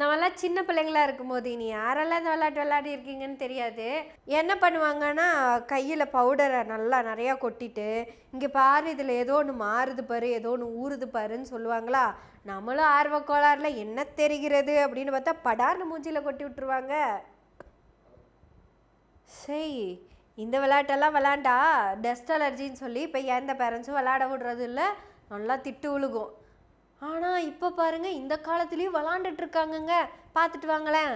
நம்மலாம் சின்ன பிள்ளைங்களா இருக்கும்போது நீ யாரெல்லாம் இந்த விளையாட்டு விளையாடி இருக்கீங்கன்னு தெரியாது. என்ன பண்ணுவாங்கன்னா கையில் பவுடரை நல்லா நிறையா கொட்டிட்டு இங்கே பாரு இதில் ஏதோ ஒன்று மாறுது பாரு ஏதோ ஒன்று ஊறுது பாருன்னு சொல்லுவாங்களா? நம்மளும் ஆர்வ கோளாறில் என்ன தெரிகிறது? அப்படின்னு பார்த்தா படார்னு மூஞ்சியில் கொட்டி விட்டுருவாங்க. சரி இந்த விளையாட்டெல்லாம் விளாண்டா டஸ்ட் அலர்ஜின்னு சொல்லி இப்போ எந்த பேரண்ட்ஸும் விளாட விடுறது இல்லை நல்லா திட்டு விழுகும் ஆனால் இப்போ பாருங்க இந்த காலத்துலேயும் விளாண்டுட்டு இருக்காங்கங்க பார்த்துட்டு வாங்களேன்.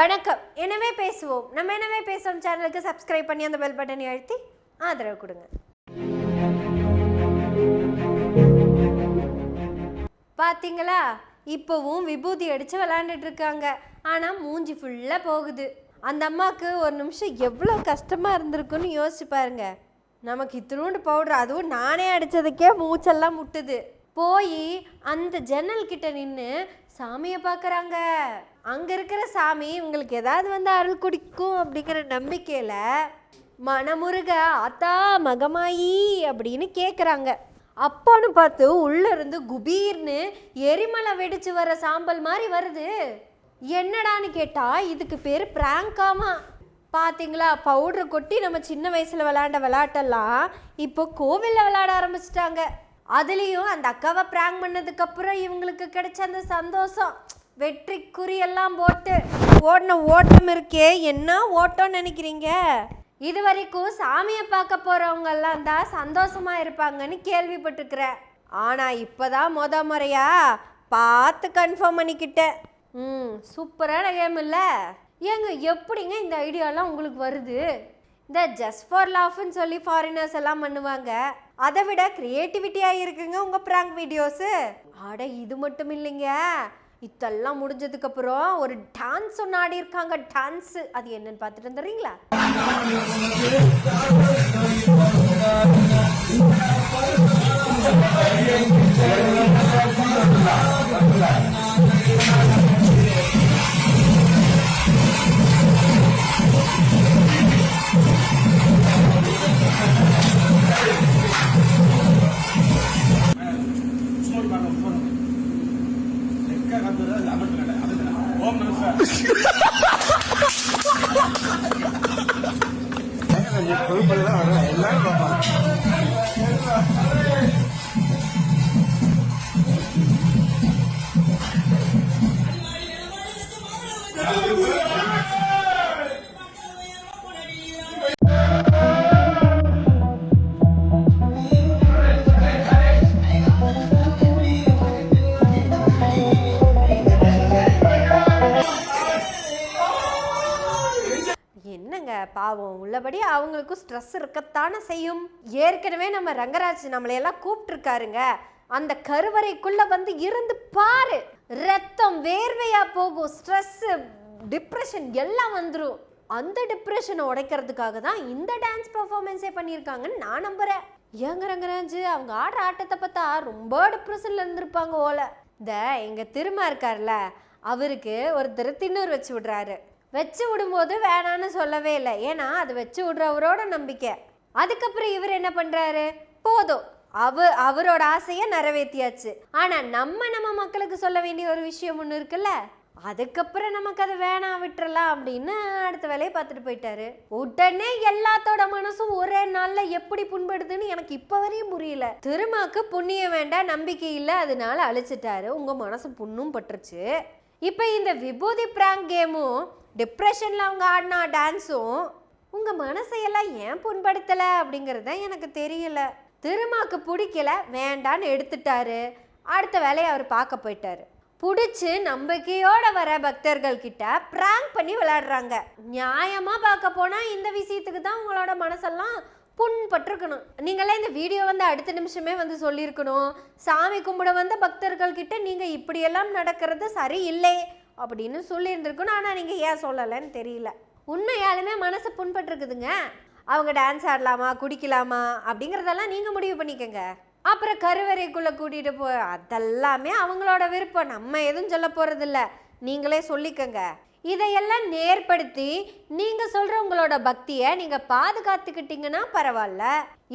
வணக்கம். எனவே பேசுவோம். நம்ம எனவே பேசுவோம்? சேனலுக்கு சப்ஸ்கிரைப் பண்ணி அந்த பெல் பட்டனை அழுத்தி ஆதரவு கொடுங்க. பாத்தீங்களா? இப்போவும் விபூதி அடித்து விளாண்டுட்டு இருக்காங்க ஆனால் மூஞ்சி ஃபுல்லாக போகுது. அந்த அம்மாவுக்கு ஒரு நிமிஷம் எவ்வளோ கஷ்டமாக இருந்திருக்குன்னு யோசிச்சு பாருங்க. நமக்கு இத்தினூண்டு பவுடர் அதுவும் நானே அடித்ததுக்கே மூச்செல்லாம் முட்டுது. போய் அந்த ஜன்னல் கிட்ட நின்று சாமியை பார்க்குறாங்க அங்கே இருக்கிற சாமி உங்களுக்கு ஏதாவது வந்து அருள் குடிக்கும் அப்படிங்கிற நம்பிக்கையில் மனமுருக ஆத்தா மகமாயி அப்படின்னு கேட்குறாங்க அப்போன்னு பார்த்து உள்ளே இருந்து குபீர்னு எரிமலை வெடிச்சு வர சாம்பல் மாதிரி வருது. என்னடான்னு கேட்டால் இதுக்கு பேர் பிராங்காமா. பார்த்தீங்களா பவுடர் கொட்டி நம்ம சின்ன வயசில் விளாண்ட விளாட்டெல்லாம் இப்போ கோவிலில் விளாட ஆரம்பிச்சிட்டாங்க. அதுலேயும் அந்த அக்காவை ப்ராங்க் பண்ணதுக்கப்புறம் இவங்களுக்கு கிடைச்ச அந்த சந்தோஷம். வெற்றி குறியெல்லாம் போட்டு. ஓடின ஓட்டம் இருக்கே என்ன ஓட்டம்னு நினைக்கிறீங்க? இது வரைக்கும் சாமியை பார்க்க போகிறவங்கெல்லாம் தான் சந்தோஷமா இருப்பாங்கன்னு கேள்விப்பட்டிருக்கிறேன். ஆனா இப்பதான் முத முறையா பார்த்து கன்ஃபார்ம் பண்ணிக்கிட்டேன். ம் சூப்பரான கேம் இல்லை? ஏங்க எப்படிங்க இந்த ஐடியாலாம் உங்களுக்கு வருது? இந்த ஜஸ்ட் ஃபார் லாஃப்னு சொல்லி ஃபாரினர்ஸ் எல்லாம் பண்ணுவாங்க. அதை விட க்ரியேட்டிவிட்டியாக இருக்குங்க உங்கள் ப்ராங்க் வீடியோஸு அட இது மட்டும் இல்லைங்க. இதெல்லாம் முடிஞ்சதுக்கு அப்புறம் ஒரு டான்ஸ் ஒன்று ஆடி இருக்காங்க டான்ஸ் அது என்னன்னு பார்த்துட்டு வந்துடுறீங்களா? சுமார் அது ஓம் அவங்களுக்கும் ஸ்ட்ரெஸ் இருக்கத்தானே செய்யும்? ஏற்கனவே நம்ம ரங்கராஜ் நம்மளையெல்லாம் கூப்பிட்டுருக்காருங்க. அந்த கருவறைக்குள்ள வந்து இருந்து பாரு. ரத்தம் வேர்வையா போகும். ஸ்ட்ரெஸ் டிப்ரெஷன் எல்லாம் வந்துடும் அந்த டிப்ரெஷனை உடைக்கிறதுக்காக தான் இந்த டான்ஸ் பெர்ஃபார்மன்ஸே பண்ணியிருக்காங்கன்னு நான் நம்புறேன். ஏங்க ரங்கராஜ் அவங்க ஆடுற ஆட்டத்தை பார்த்தா ரொம்ப டிப்ரெஷன்ல இருந்திருப்பாங்க ஓல இந்த எங்க திருமா இருக்கார்ல அவருக்கு ஒருத்தர் திண்ணூர் வச்சு விடுறாரு. வச்சு விடும்போது வேணான்னு சொல்லவே இல்லை. ஏன்னா அது வச்சு விடுறவரோட நம்பிக்கை. அதுக்கப்புறம் இவர் என்ன பண்ணுறாரு போதும். அவ அவரோட ஆசையை நிறைவேற்றியாச்சு ஆனால் நம்ம நம்ம மக்களுக்கு சொல்ல வேண்டிய ஒரு விஷயம் ஒன்று இருக்குல்ல? அதுக்கப்புறம் நமக்கு அது வேணாம் விட்டுறலாம் அப்படின்னு அடுத்த வேலையை பார்த்துட்டு போயிட்டாரு. உடனே எல்லாத்தோட மனசும் ஒரே நாளில் எப்படி புண்படுதுன்னு எனக்கு இப்போ வரையும் புரியல. திருமாக்கு புண்ணியம் வேண்டாம் நம்பிக்கை இல்லை அதனால அழிச்சிட்டாரு. உங்கள் மனசு புண்ணும் பட்டுருச்சு. இப்போ இந்த விபூதி பிராங்க் கேமும் டிப்ரெஷனில் அவங்க ஆடினா டான்ஸும் உங்கள் மனசையெல்லாம் ஏன் புண்படுத்தலை அப்படிங்கிறது தான் எனக்கு தெரியல. திருமாக்கு பிடிக்கல வேண்டான்னு எடுத்துட்டாரு. அடுத்த வேலையை அவர் பார்க்க போயிட்டாரு. பிடிச்சி நம்பிக்கையோட வர பக்தர்கள் கிட்ட ப்ராங்க் பண்ணி விளையாடுறாங்க. நியாயமாக பார்க்க போனால் இந்த விஷயத்துக்கு தான் உங்களோட மனசெல்லாம் புண்பட்டிருக்கணும். நீங்களாம் இந்த வீடியோ வந்து அடுத்த நிமிஷமே வந்து சொல்லியிருக்கணும். சாமி கும்பிட வந்த பக்தர்கள் கிட்ட நீங்கள் இப்படியெல்லாம் நடக்கிறது சரியில்லை. அப்படின்னு சொல்லியிருந்துருக்கணும் ஆனால் நீங்கள் ஏன் சொல்லலைன்னு தெரியல. உண்மையாலுமே மனசு புண்பட்டுருக்குதுங்க. அவங்க டான்ஸ் ஆடலாமா குடிக்கலாமா அப்படிங்கிறதெல்லாம் நீங்கள் முடிவு பண்ணிக்கோங்க. அப்புறம் கருவறைக்குள்ளே கூட்டிகிட்டு போ அதெல்லாமே அவங்களோட விருப்பம். நம்ம எதுவும் சொல்ல போகிறதில்ல நீங்களே சொல்லிக்கங்க. இதையெல்லாம் நேர்படுத்தி நீங்கள் சொல்கிற உங்களோட பக்தியை நீங்கள் பாதுகாத்துக்கிட்டீங்கன்னா பரவாயில்ல.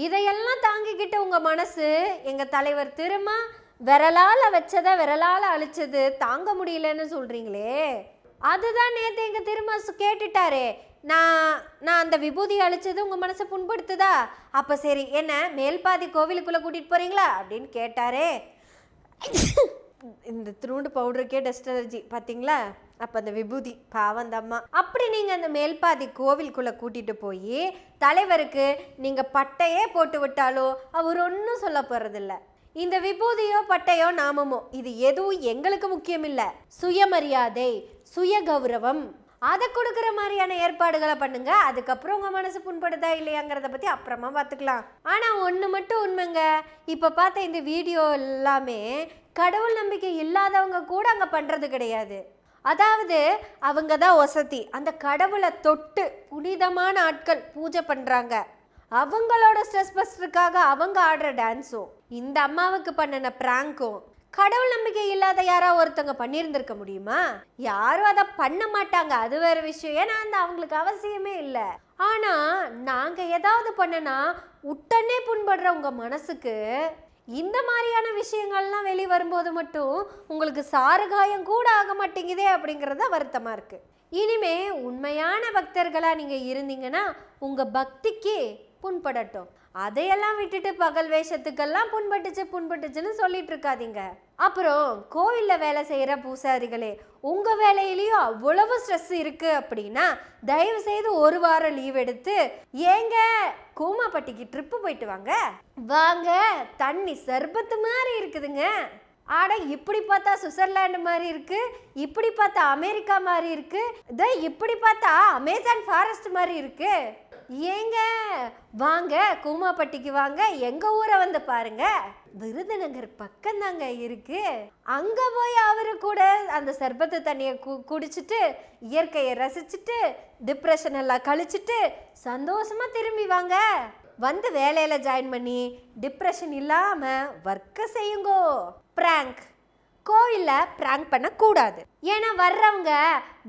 இதையெல்லாம் தாங்கிக்கிட்ட உங்கள் மனசு எங்கள் தலைவர் திரும்ப விரலால் வச்சதை விரலால் அழிச்சது தாங்க முடியலன்னு சொல்கிறீங்களே அதுதான் நேற்று எங்கள் திரும்ப கேட்டுட்டாரே. நான் நான் அந்த விபூதி அழிச்சது உங்கள் மனசை புண்படுத்துதா? அப்போ சரி என்ன மேல்பாதி கோவிலுக்குள்ளே கூட்டிகிட்டு போகிறீங்களா அப்படின்னு கேட்டாரே. இந்த திருண்டு பவுடருக்கே டஸ்ட் அலர்ஜி பார்த்தீங்களா அப்போ அந்த விபூதி பாவம் அப்படி நீங்கள் அந்த மேல்பாதி கோவிலுக்குள்ளே கூட்டிகிட்டு போய் தலைவருக்கு நீங்கள் பட்டையே போட்டு விட்டாலோ அவர் ஒன்றும் சொல்ல போகிறதில்ல இந்த விபூதியோ பட்டையோ நாமமோ இது எதுவும் எங்களுக்கு முக்கியம் இல்லை சுயமரியாதை சுய கௌரவம் அதை கொடுக்குற மாதிரியான ஏற்பாடுகளை பண்ணுங்க. அதுக்கப்புறம் உங்க மனசு புண்படுதா இல்லையாங்கிறத பத்தி அப்புறமா பார்த்துக்கலாம். ஆனா ஒன்று மட்டும் உண்மைங்க. இப்போ பார்த்த இந்த வீடியோ எல்லாமே கடவுள் நம்பிக்கை இல்லாதவங்க கூட அங்க பண்றது கிடையாது. அதாவது அவங்க தான் வசதி அந்த கடவுளை தொட்டு புனிதமான ஆட்கள் பூஜை பண்றாங்க. அவங்களோட ஸ்ட்ரெஸ் பஸ்டருக்காக அவங்க ஆடுற டான்ஸும் இந்த அம்மாவுக்கு பண்ணின பிராங்கும் கடவுள் நம்பிக்கை இல்லாத யாரா ஒருத்தவங்க பண்ணியிருந்திருக்க முடியுமா? யாரும் அதை பண்ண மாட்டாங்க. அது வேற விஷயம். ஏன்னா அந்த அவங்களுக்கு அவசியமே இல்லை. ஆனா நாங்க ஏதாவது பண்ணனா உடனே புண்படுற உங்க மனசுக்கு இந்த மாதிரியான விஷயங்கள்லாம் வெளியே வரும்போது மட்டும் உங்களுக்கு சாறுகாயம் கூட ஆக மாட்டேங்குதே அப்படிங்கிறத தான் வருத்தமா இருக்கு. இனிமே உண்மையான பக்தர்களா நீங்க இருந்தீங்கன்னா உங்க பக்திக்கு புண்படட்டும். அதையெல்லாம் விட்டுட்டு பகல் வேஷத்துக்கெல்லாம் புண்பட்டுச்சு புண்பட்டுச்சுன்னு சொல்லிட்டு இருக்காதீங்க. அப்புறம் கோவில்ல வேலை செய்கிற பூசாரிகளே உங்கள் வேலையிலையும் அவ்வளவு ஸ்ட்ரெஸ் இருக்குது அப்படின்னா தயவு செய்து ஒரு வாரம் லீவ் எடுத்து ஏங்க கூமாப்பட்டிக்கு ட்ரிப்பு போயிட்டு வாங்க. வாங்க தண்ணி சர்பத்து மாதிரி இருக்குதுங்க. ஆட இப்படி பார்த்தா சுவிட்சர்லாண்டு மாதிரி இருக்கு இப்படி பார்த்தா அமெரிக்கா மாதிரி இருக்கு இதை இப்படி பார்த்தா அமேசான் ஃபாரஸ்ட் மாதிரி இருக்கு. ஏங்க? வாங்க கூமாப்பட்டிக்கு வாங்க. எங்க ஊரை வந்து பாருங்க. விருதுநகர் பக்கம் தாங்க இருக்கு. அங்க போய் அவரு கூட அந்த சர்பத்து தண்ணியை கு குடிச்சிட்டு இயற்கையை ரசிச்சுட்டு டிப்ரெஷன் எல்லாம் கழிச்சிட்டு சந்தோஷமா திரும்பி வாங்க. வந்து வேலையில ஜாயின் பண்ணி டிப்ரெஷன் இல்லாம ஒர்க்கை செய்யுங்கோ. பிராங்க் கோயிலில் ப்ராங்க் பண்ணக்கூடாது. ஏன்னா வர்றவங்க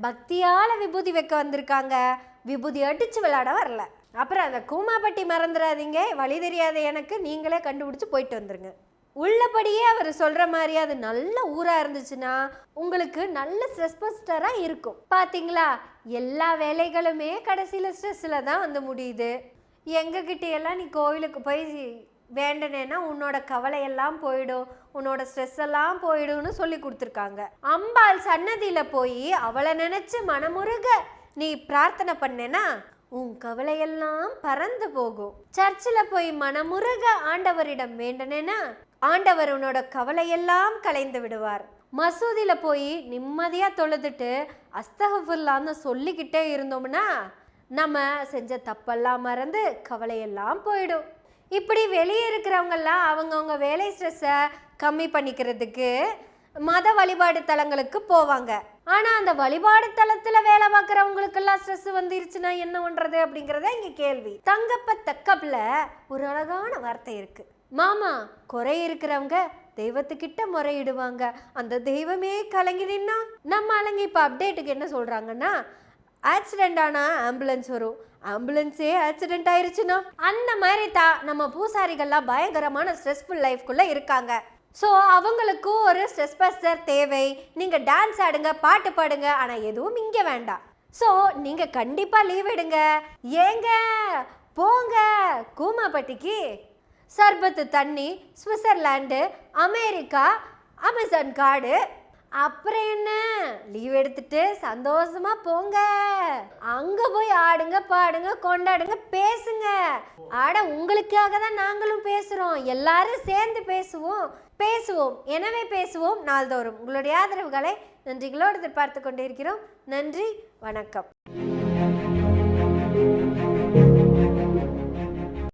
பக்தியால் விபூதி வைக்க வந்திருக்காங்க. விபூதி அடித்து விளையாட வரல. அப்புறம் அந்த கூமாப்பட்டி மறந்துடாதீங்க வழி தெரியாத எனக்கு நீங்களே கண்டுபிடிச்சு போயிட்டு வந்துருங்க. உள்ளபடியே அவர் சொல்கிற மாதிரி அது நல்ல ஊராக இருந்துச்சுன்னா உங்களுக்கு நல்ல ஸ்ட்ரெஸ் இருக்கும். பார்த்தீங்களா எல்லா வேலைகளுமே கடைசியில் ஸ்ட்ரெஸ்ஸில் தான் வந்து முடியுது. எங்ககிட்டயெல்லாம் நீ கோவிலுக்கு போய் வேண்டனேன்னா உன்னோட கவலையெல்லாம் போயிடும். உன்னோட ஸ்ட்ரெஸ் எல்லாம் போயிடும்னு சொல்லி கொடுத்துருக்காங்க. அம்பாள் சன்னதியில் போய் அவளை நினச்சி மனமுருக. நீ பிரார்த்தனை பண்ணேன்னா உன் கவலையெல்லாம் பறந்து போகும். சர்ச்சில் போய் மனமுருக ஆண்டவரிடம் வேண்டனேனா ஆண்டவர் உன்னோட கவலையெல்லாம் கலைந்து விடுவார். மசூதியில் போய் நிம்மதியாக தொழுதுட்டு அஸ்தகஃபுல்லான்னு சொல்லிக்கிட்டே இருந்தோம்னா நம்ம செஞ்ச தப்பெல்லாம் மறந்து கவலையெல்லாம் போயிடும். இப்படி வெளியே இருக்கிறவங்கெல்லாம் அவங்கவுங்க வேலை ஸ்ட்ரெஸ்ஸை கம்மி பண்ணிக்கிறதுக்கு மத வழிபாடு தலங்களுக்கு போவாங்க. ஆனால் அந்த வழிபாடு தலத்தில் வேலை பார்க்குறவங்களுக்கெல்லாம் ஸ்ட்ரெஸ் வந்துருச்சுன்னா என்ன பண்ணுறது அப்படிங்கிறத இங்கே கேள்வி. தங்கப்ப தக்கப்பில் ஒரு அழகான வார்த்தை இருக்கு. மாமா குறை இருக்கிறவங்க தெய்வத்துக்கிட்ட முறையிடுவாங்க. அந்த தெய்வமே கலங்கி நின்னா நம்ம ஆளுங்க இப்போ அப்டேட்டுக்கு என்ன சொல்கிறாங்கன்னா ஆக்சிடென்ட் ஆனால் ஆம்புலன்ஸ் வரும். ஆம்புலன்ஸே ஆக்சிடென்ட் ஆயிருச்சுன்னா அந்த மாதிரி தா நம்ம பூசாரிகள்லாம் பயங்கரமான ஸ்ட்ரெஸ்ஃபுல் லைஃப்குள்ளே இருக்காங்க. ஸோ அவங்களுக்கும் ஒரு ஸ்ட்ரெஸ் பஸ்டர் தேவை. நீங்கள் டான்ஸ் ஆடுங்க பாட்டு பாடுங்க ஆனால் எதுவும் இங்கே வேண்டாம். ஸோ நீங்கள் கண்டிப்பாக லீவ் எடுங்க. ஏங்க? போங்க. கூமாப்பட்டிக்கு. சர்பத்து தண்ணி சுவிட்சர்லாண்டு அமெரிக்கா அமேசான் காடு. அப்புறம் என்ன? லீவ் எடுத்துட்டு சந்தோஷமா போங்க. அங்க போய் ஆடுங்க பாடுங்க கொண்டாடுங்க பேசுங்க. ஆட உங்களுக்காக தான் நாங்களும் பேசுறோம். எல்லாரும் சேர்ந்து பேசுவோம். பேசுவோம். எனவே பேசுவோம் நாள்தோறும். உங்களுடைய ஆதரவுகளை நன்றிகளோடு எதிர்பார்த்து கொண்டிருக்கிறோம் நன்றி வணக்கம்.